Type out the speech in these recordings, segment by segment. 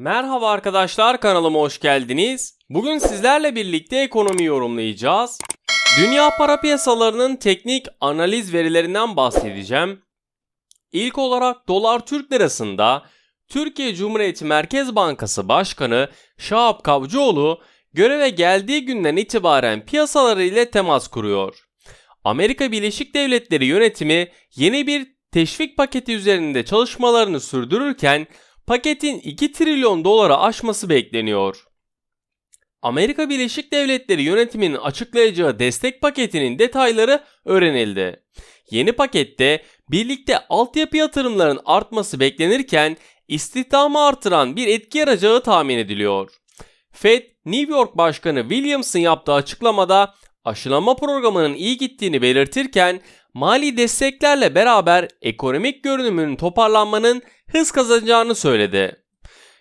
Merhaba arkadaşlar kanalıma hoş geldiniz. Bugün sizlerle birlikte ekonomi yorumlayacağız. Dünya para piyasalarının teknik analiz verilerinden bahsedeceğim. İlk olarak dolar Türk lirasında Türkiye Cumhuriyeti Merkez Bankası Başkanı Şahap Kavcıoğlu göreve geldiği günden itibaren piyasaları ile temas kuruyor. Amerika Birleşik Devletleri yönetimi yeni bir teşvik paketi üzerinde çalışmalarını sürdürürken paketin 2 trilyon dolara aşması bekleniyor. Amerika Birleşik Devletleri yönetiminin açıklayacağı destek paketinin detayları öğrenildi. Yeni pakette birlikte altyapı yatırımlarının artması beklenirken istihdamı artıran bir etki yarayacağı tahmin ediliyor. Fed, New York Başkanı Williams'ın yaptığı açıklamada aşılama programının iyi gittiğini belirtirken mali desteklerle beraber ekonomik görünümünün toparlanmanın hız kazanacağını söyledi.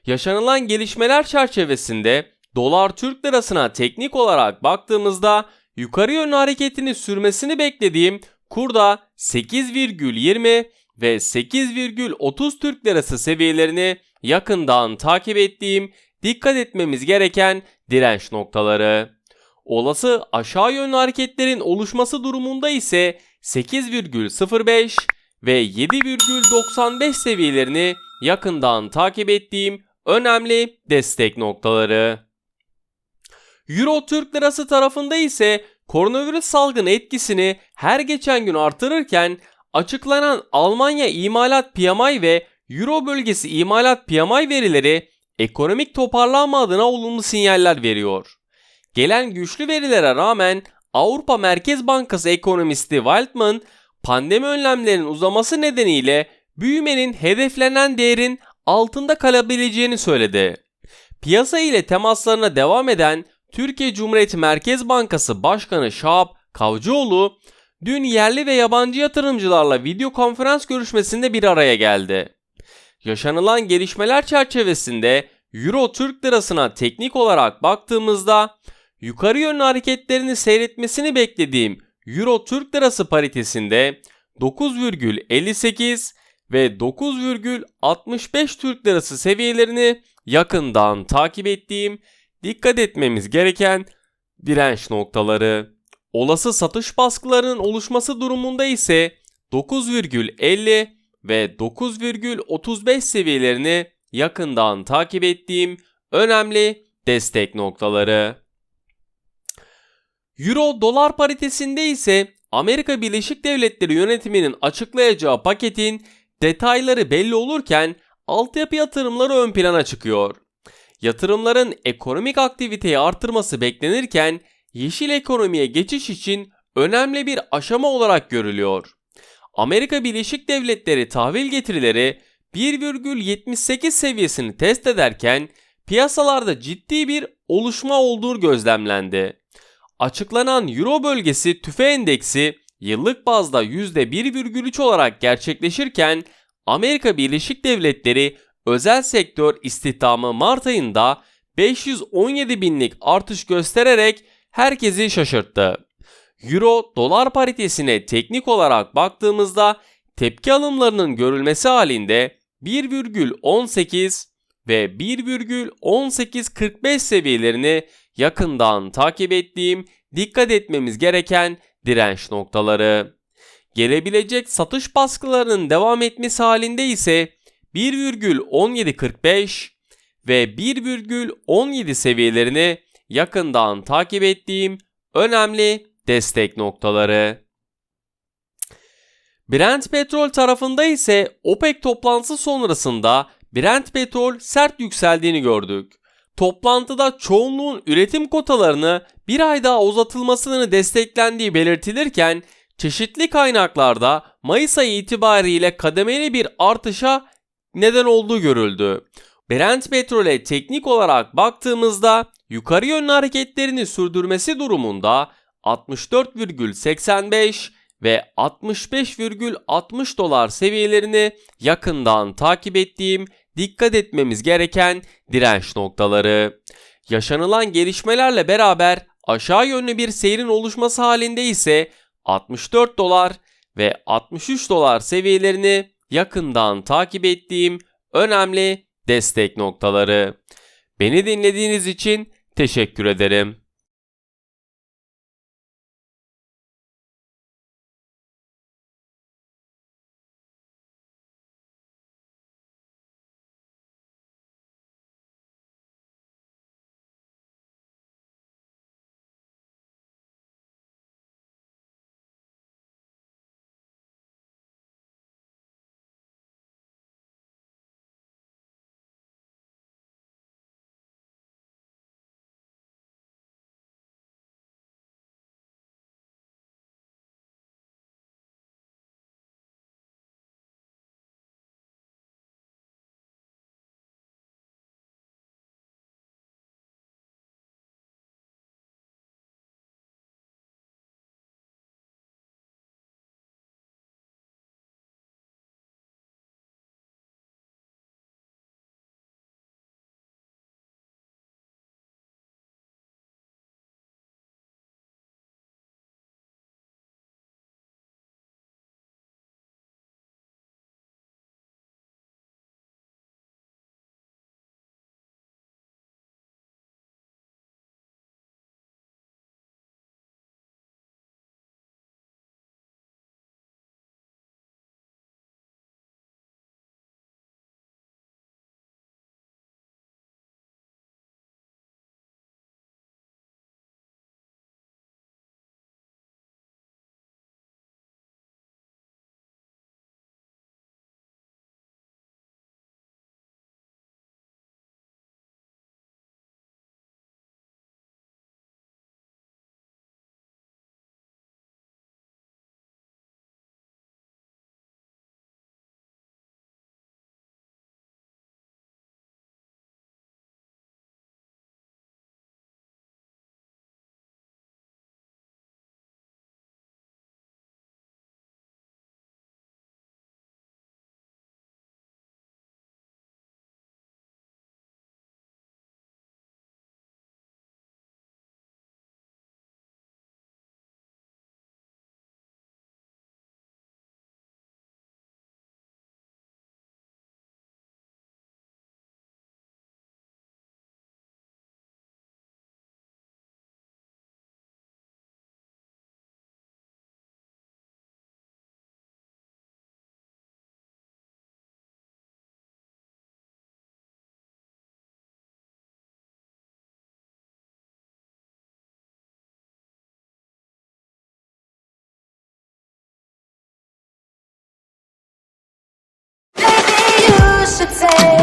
Yaşanılan gelişmeler çerçevesinde dolar Türk lirasına teknik olarak baktığımızda yukarı yönlü hareketini sürmesini beklediğim kurda 8,20 ve 8,30 Türk lirası seviyelerini yakından takip ettiğim dikkat etmemiz gereken direnç noktaları. Olası aşağı yönlü hareketlerin oluşması durumunda ise 8,05 ve 7,95 seviyelerini yakından takip ettiğim önemli destek noktaları. Euro Türk Lirası tarafında ise koronavirüs salgını etkisini her geçen gün artırırken açıklanan Almanya imalat PMI ve Euro bölgesi imalat PMI verileri ekonomik toparlanma adına olumlu sinyaller veriyor. Gelen güçlü verilere rağmen Avrupa Merkez Bankası ekonomisti Waldman pandemi önlemlerinin uzaması nedeniyle büyümenin hedeflenen değerin altında kalabileceğini söyledi. Piyasa ile temaslarına devam eden Türkiye Cumhuriyeti Merkez Bankası Başkanı Şahap Kavcıoğlu dün yerli ve yabancı yatırımcılarla video konferans görüşmesinde bir araya geldi. Yaşanılan gelişmeler çerçevesinde Euro Türk Lirasına teknik olarak baktığımızda yukarı yönlü hareketlerini seyretmesini beklediğim Euro Türk Lirası paritesinde 9,58 ve 9,65 Türk Lirası seviyelerini yakından takip ettiğim dikkat etmemiz gereken direnç noktaları. Olası satış baskılarının oluşması durumunda ise 9,50 ve 9,35 seviyelerini yakından takip ettiğim önemli destek noktaları. Euro dolar paritesinde ise Amerika Birleşik Devletleri yönetiminin açıklayacağı paketin detayları belli olurken altyapı yatırımları ön plana çıkıyor. Yatırımların ekonomik aktiviteyi artırması beklenirken yeşil ekonomiye geçiş için önemli bir aşama olarak görülüyor. Amerika Birleşik Devletleri tahvil getirileri 1,78 seviyesini test ederken piyasalarda ciddi bir oluşma olduğu gözlemlendi. Açıklanan Euro bölgesi tüfe endeksi yıllık bazda %1,3 olarak gerçekleşirken Amerika Birleşik Devletleri özel sektör istihdamı Mart ayında 517 binlik artış göstererek herkesi şaşırttı. Euro dolar paritesine teknik olarak baktığımızda tepki alımlarının görülmesi halinde 1,18 ve 1,1845 seviyelerini yakından takip ettiğim dikkat etmemiz gereken direnç noktaları. Gelebilecek satış baskılarının devam etmesi halinde ise 1,1745 ve 1,17 seviyelerini yakından takip ettiğim önemli destek noktaları. Brent petrol tarafında ise OPEC toplantısı sonrasında Brent petrol sert yükseldiğini gördük. Toplantıda çoğunluğun üretim kotalarını bir ay daha uzatılmasını desteklendiği belirtilirken çeşitli kaynaklarda Mayıs ayı itibariyle kademeli bir artışa neden olduğu görüldü. Brent petrole teknik olarak baktığımızda yukarı yönlü hareketlerini sürdürmesi durumunda 64,85 ve 65,60 dolar seviyelerini yakından takip ettiğim dikkat etmemiz gereken direnç noktaları. Yaşanılan gelişmelerle beraber aşağı yönlü bir seyrin oluşması halinde ise 64 dolar ve 63 dolar seviyelerini yakından takip ettiğim önemli destek noktaları. Beni dinlediğiniz için teşekkür ederim. should say.